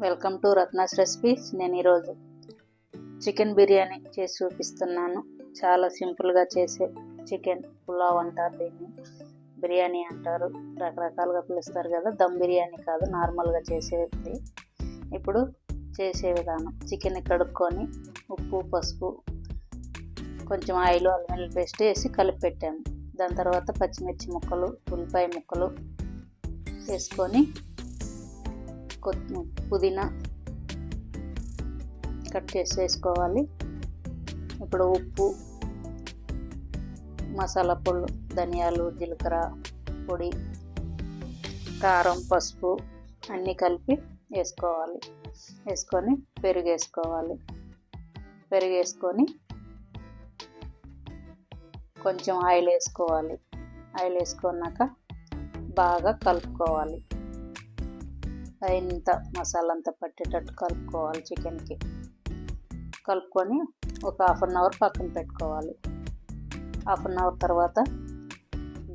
Welcome to Ratna's recipes. నేను ఈరోజు chicken biryani చేసి చూపిస్తున్నాను. చాలా సింపుల్గా చేసే చికెన్ పులావ్ అంటారు దీన్ని. బిర్యానీ అంటారు. రకరకాలుగా పిలుస్తారు కదా. దమ్ బిర్యానీ కాదు నార్మల్గా చేసేది. ఇప్పుడు చేసే విధానం. చికెన్ కడుక్కొని ఉప్పు పసుపు కొంచెం ఆయిల్ అల్లం పేస్ట్ వేసి కలిపి పెట్టాను దాని తర్వాత పచ్చిమిర్చి ముక్కలు ఉల్లిపాయ ముక్కలు వేసుకొని కొత్తిమీర పుదీనా కట్ చేసి వేసుకోవాలి ఇప్పుడు ఉప్పు మసాలా పొళ్ళు ధనియాలు జీలకర్ర పొడి కారం పసుపు అన్నీ కలిపి వేసుకోవాలి. వేసుకొని పెరుగు వేసుకోవాలి పెరుగు వేసుకొని కొంచెం ఆయిల్ వేసుకోవాలి. ఆయిల్ వేసుకున్నాక బాగా కలుపుకోవాలి. అయినంత మసాలా అంతా పట్టేటట్టు కలుపుకోవాలి చికెన్కి. కలుపుకొని ఒక హాఫ్ అన్ అవర్ పక్కన పెట్టుకోవాలి. హాఫ్ అన్ అవర్ తర్వాత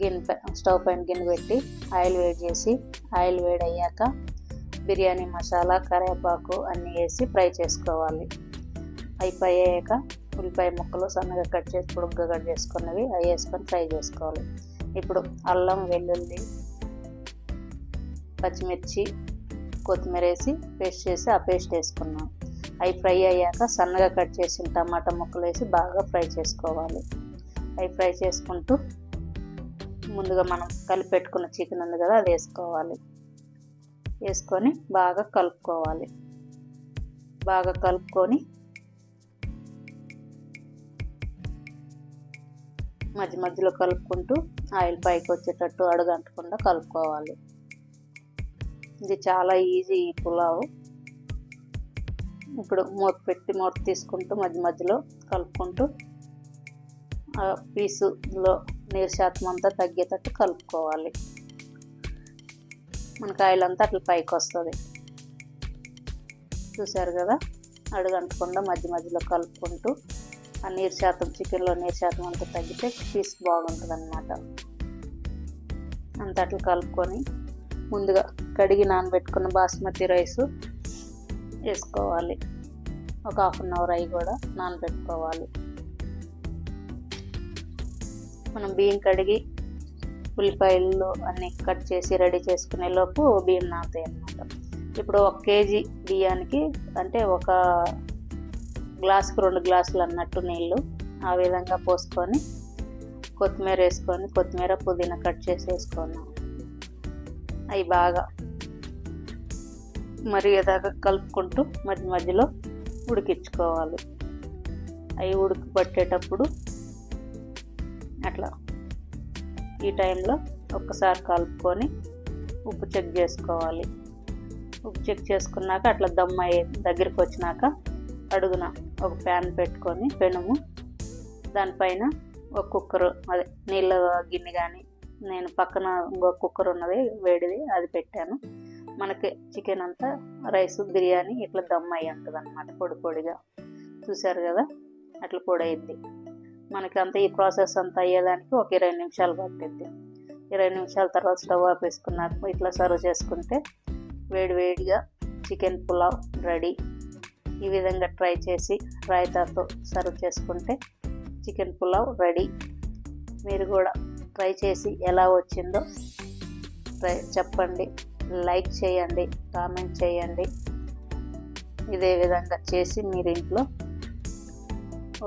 గిన్నె స్టవ్ పైన గిన్నె పెట్టి ఆయిల్ వేడి చేసి ఆయిల్ వేడి అయ్యాక బిర్యానీ మసాలా కరివేపాకు అన్నీ వేసి ఫ్రై చేసుకోవాలి. అయిపోయాక ఫ్రై అయ్యాక ఉల్లిపాయ ముక్కలు సన్నగా కట్ చేసి పొడుగ్గా కట్ చేసుకున్నవి అవి వేసుకొని ఫ్రై చేసుకోవాలి. ఇప్పుడు అల్లం వెల్లుల్లి పచ్చిమిర్చి కొత్తిమీర వేసి పేస్ట్ చేసి ఆ పేస్ట్ వేసుకున్నాం. అవి ఫ్రై అయ్యాక సన్నగా కట్ చేసిన టమాటా ముక్కలు వేసి బాగా ఫ్రై చేసుకోవాలి. అవి ఫ్రై చేసుకుంటూ ముందుగా మనం కలిపి పెట్టుకున్న చికెన్ ఉంది కదా అది వేసుకోవాలి. వేసుకొని బాగా కలుపుకోవాలి. బాగా కలుపుకొని మధ్య మధ్యలో కలుపుకుంటూ ఆయిల్ పైకి వచ్చేటట్టు అడుగంటకుండా కలుపుకోవాలి. ఇది చాలా ఈజీ ఈ ఇప్పుడు మూత పెట్టి మూత తీసుకుంటూ మధ్య మధ్యలో కలుపుకుంటూ ఆ పీసులో నీరు శాతం అంతా తగ్గేటట్టు కలుపుకోవాలి. మనకి ఆయిల్ అంతా అట్లా పైకి వస్తుంది. చూసారు కదా? అడుగంటకుండా మధ్య మధ్యలో కలుపుకుంటూ ఆ నీరు శాతం చికెన్లో నీరు శాతం అంతా తగ్గితే పీస్ బాగుంటుంది అనమాట అంత అట్లా కలుపుకొని ముందుగా కడిగి నానబెట్టుకున్న బాస్మతి రైస్ వేసుకోవాలి. ఒక హాఫ్ అన్ అవర్ అవి కూడా నానబెట్టుకోవాలి. మనం బియ్యం కడిగి ఉల్లిపాయలు అన్నీ కట్ చేసి రెడీ చేసుకునే లోపు బియ్యం నాతాయి అన్నమాట. ఇప్పుడు ఒక కేజీ బియ్యానికి అంటే ఒక గ్లాసుకు రెండు గ్లాసులు అన్నట్టు నీళ్ళు ఆ విధంగా పోసుకొని కొత్తిమీర వేసుకొని కొత్తిమీర పుదీనా కట్ చేసి వేసుకున్నాం అవి బాగా మరిగేదాకా కలుపుకుంటూ మధ్య మధ్యలో ఉడికించుకోవాలి. అవి ఉడికి పట్టేటప్పుడు అట్లా ఈ టైంలో ఒక్కసారి కలుపుకొని ఉప్పు చెక్ చేసుకోవాలి. ఉప్పు చెక్ చేసుకున్నాక అట్లా దమ్ అయ్యే దగ్గరికి వచ్చినాక అడుగున ఒక ప్యాన్ పెట్టుకొని పెనుము దానిపైన ఒక కుక్కరు అదే నీళ్ళ గిన్నె కానీ నేను పక్కన ఇంకో కుక్కర్ ఉన్నది వేడిది అది పెట్టాను. మనకి చికెన్ అంతా రైస్ బిర్యానీ ఇట్లా దమ్ అయ్యి ఉంటుంది అనమాట పొడి పొడిగా. చూసారు కదా? అట్లా పొడి అయింది మనకి అంతా ఈ ప్రాసెస్ అంతా అయ్యేదానికి ఒక ఇరవై నిమిషాలు పట్టిద్ది. ఇరవై నిమిషాల తర్వాత స్టవ్ ఆపేసుకున్నాక ఇట్లా సర్వ్ చేసుకుంటే వేడి వేడిగా చికెన్ పులావ్ రెడీ. ఈ విధంగా ట్రై చేసి రాయితాతో సర్వ్ చేసుకుంటే చికెన్ పులావ్ రెడీ. మీరు కూడా ట్రై చేసి ఎలా వచ్చిందో ట్రై చెప్పండి లైక్ చేయండి కామెంట్ చేయండి. ఇదే విధంగా చేసి మీరు ఇంట్లో.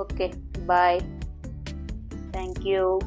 Okay bye. Thank you.